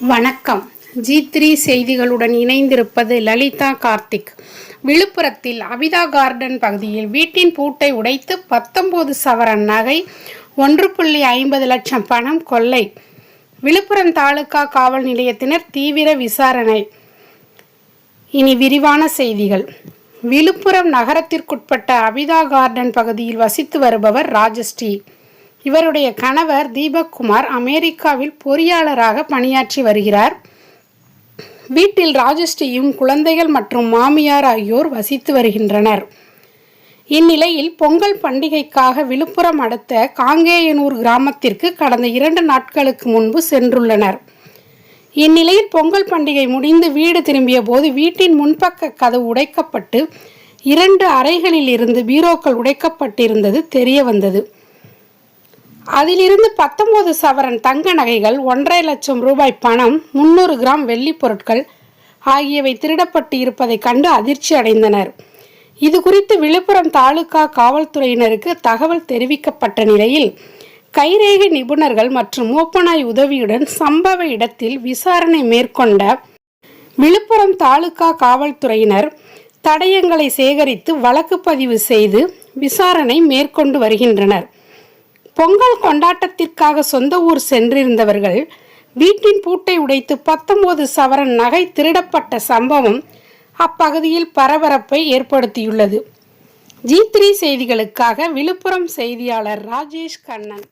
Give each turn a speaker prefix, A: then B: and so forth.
A: வணக்கம். G three செய்திகளுடன் இணைந்திருப்பது லலிதா கார்த்திக். விழுப்புரத்தில் அபிதா கார்டன் பகுதியில் வீட்டின் பூட்டை உடைத்து பத்தொன்பது சவரன் நகை ஒன்று புள்ளி ஐம்பது லட்சம் பணம் கொள்ளை. விழுப்புரம் தாலுகா காவல் நிலையத்தினர் தீவிர விசாரணை. இனி விரிவான செய்திகள். விழுப்புரம் நகரத்திற்குட்பட்ட அபிதா கார்டன் பகுதியில் வசித்து வருபவர் ராஜஸ்ரீ. இவருடைய கணவர் தீபக் குமார் அமெரிக்காவில் பொறியாளராக பணியாற்றி வருகிறார். வீட்டில் ராஜஸ்ரீயும் குழந்தைகள் மற்றும் மாமியார் ஆகியோர் வசித்து வருகின்றனர். இந்நிலையில் பொங்கல் பண்டிகைக்காக விழுப்புரம் அடுத்த காங்கேயனூர் கிராமத்திற்கு கடந்த இரண்டு நாட்களுக்கு முன்பு சென்றுள்ளனர். இந்நிலையில் பொங்கல் பண்டிகை முடிந்து வீடு திரும்பிய போது வீட்டின் முன்பக்க கதவு உடைக்கப்பட்டு இரண்டு அறைகளில் இருந்து பீரோக்கள் உடைக்கப்பட்டிருந்தது தெரிய வந்தது. அதிலிருந்து பத்தொன்பது சவரன் தங்க நகைகள் ஒன்றரை லட்சம் ரூபாய் பணம் முன்னூறு கிராம் வெள்ளி பொருட்கள் ஆகியவை திருடப்பட்டு இருப்பதை கண்டு அதிர்ச்சி அடைந்தனர். இது குறித்து விழுப்புரம் தாலுகா காவல்துறையினருக்கு தகவல் தெரிவிக்கப்பட்ட நிலையில் கைரேகை நிபுணர்கள் மற்றும் மூப்பனாய் உதவியுடன் சம்பவ இடத்தில் விசாரணை மேற்கொண்ட விழுப்புரம் தாலுகா காவல்துறையினர் தடயங்களை சேகரித்து வழக்கு பதிவு செய்து விசாரணை மேற்கொண்டு வருகின்றனர். பொங்கல் கொண்டாட்டத்திற்காக சொந்த ஊர் சென்றிருந்தவர்கள் வீட்டின் பூட்டை உடைத்து பத்தொன்பது சவரன் நகை திருடப்பட்ட சம்பவம் அப்பகுதியில் பரபரப்பை ஏற்படுத்தியுள்ளது. ஜி த்ரீ செய்திகளுக்காக விழுப்புரம் செய்தியாளர் ராஜேஷ் கண்ணன்.